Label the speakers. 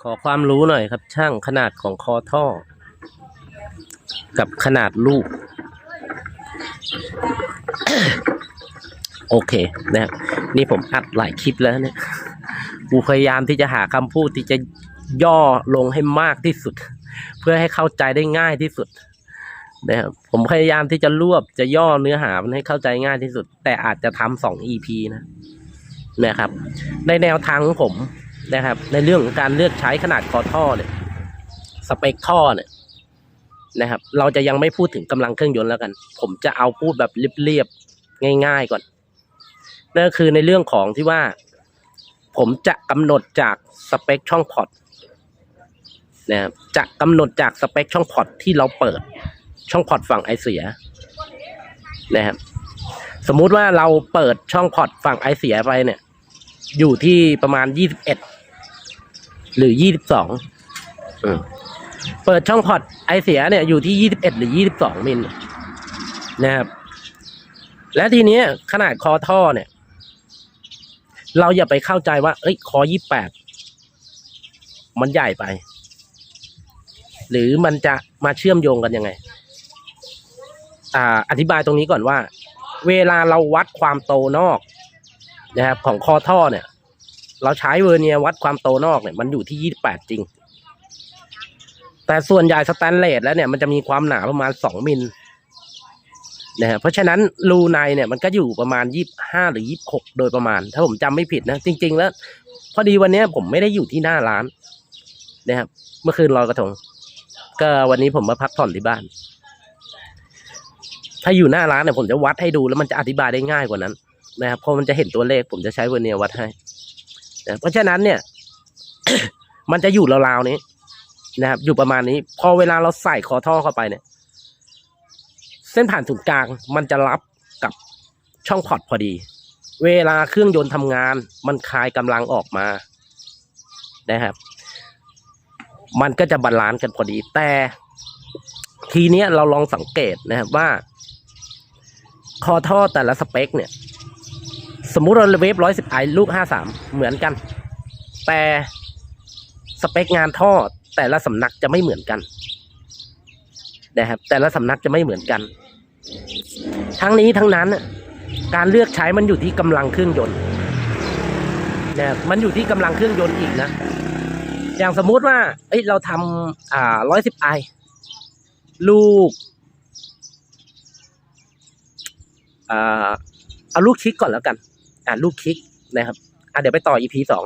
Speaker 1: ขอความรู้หน่อยครับ ช่างขนาดของคอท่อ กับขนาดลูก โอเคนะครับนี่ผมอัดหลายคลิปแล้วเนี่ยกูพยายามที่จะหาคำพูดที่จะย่อลงให้มากที่สุด เพื่อให้เข้าใจได้ง่ายที่สุดนะครับผมพยายามที่จะรวบจะย่อเนื้อหามันให้เข้าใจง่ายที่สุด แต่อาจจะทำสอง EP นะนะครับ ในแนวทางของผม นะครับ ในเรื่องของการเลือกใช้ขนาดคอท่อเนี่ยสเปคท่อเนี่ยนะครับ เราจะยังไม่พูดถึงกำลังเครื่องยนต์แล้วกัน ผมจะเอาพูดแบบเรียบๆง่าย ๆก่อนนั่นก็คือในเรื่องของที่ว่า ผมจะกำหนดจากสเปคช่องพอร์ตนะครับจะกำหนดจากสเปคช่องพอร์ตที่เราเปิดช่องพอร์ตฝั่งไอเสียนะครับสมมุติว่าเราเปิดช่องพอร์ตฝั่งไอเสียไปเนี่ย อยู่ที่ประมาณยี่สิบเอ็ด หรือยี่สิบสองเปิดช่องพอร์ตไอเสียเนี่ยอยู่ที่ยี่สิบเอ็ดหรือยี่สิบสองมิลนะครับ และทีเนี้ยขนาดคอท่อเนี่ย เราอย่าไปเข้าใจว่า เอ้ยคอยี่แปดมันใหญ่ไป หรือมันจะมาเชื่อมโยงกันยังไง อ่า อธิบายตรงนี้ก่อนว่า เวลาเราวัดความโตนอกนะครับของคอท่อเนี่ย เราใช้เวอร์เนียวัดความโตนอกเนี่ยมันอยู่ที่ยี่สิบแปดจริง แต่ส่วนใหญ่สแตนเลสแล้วเนี่ยมันจะมีความหนาประมาณสองมิลนะฮะเพราะฉะนั้นรูในเนี่ยมันก็อยู่ประมาณยี่ห้าหรือยี่หกโดยประมาณ ถ้าผมจำไม่ผิดนะ จริง ๆ แล้ว พอดีวันนี้ผมไม่ได้อยู่ที่หน้าร้านนะครับเมื่อคืนลอยกระทง ก็วันนี้ผมมาพักผ่อนที่บ้าน ถ้าอยู่หน้าร้านเนี่ยผมจะวัดให้ดูแล้วมันจะอธิบายได้ง่ายกว่านั้นนะครับเพราะมันจะเห็นตัวเลขผมจะใช้เวอร์เนียร์วัดให้ เพราะฉะนั้นเนี่ย มันจะอยู่ราวๆนี้นะครับ อยู่ประมาณนี้ พอเวลาเราใส่คอท่อเข้าไปเนี่ย เส้นผ่านศูนย์กลาง มันจะรับกับช่องพอร์ตพอดี เวลาเครื่องยนต์ทำงาน มันคลายกำลังออกมานะครับ มันก็จะบาลานซ์กันพอดี แต่ทีเนี้ยเราลองสังเกตนะครับว่า คอท่อแต่ละสเปคเนี่ย สมมุติเราเวฟร้อยสิบไอลูกห้าสามเหมือนกัน แต่สเปคงานท่อแต่ละสำนักจะไม่เหมือนกันนะครับ แต่ละสำนักจะไม่เหมือนกัน ทั้งนี้ทั้งนั้นการเลือกใช้มันอยู่ที่กำลังเครื่องยนต์นะครับมันอยู่ที่กำลังเครื่องยนต์อีกนะอย่างสมมุติว่า เอ้ย เราทำอ่าร้อยสิบไอลูก อ่า เอาลูกคิกก่อนแล้วกัน อ่าลูกคิกนะครับอ่าเดี๋ยวไปต่อ EP สอง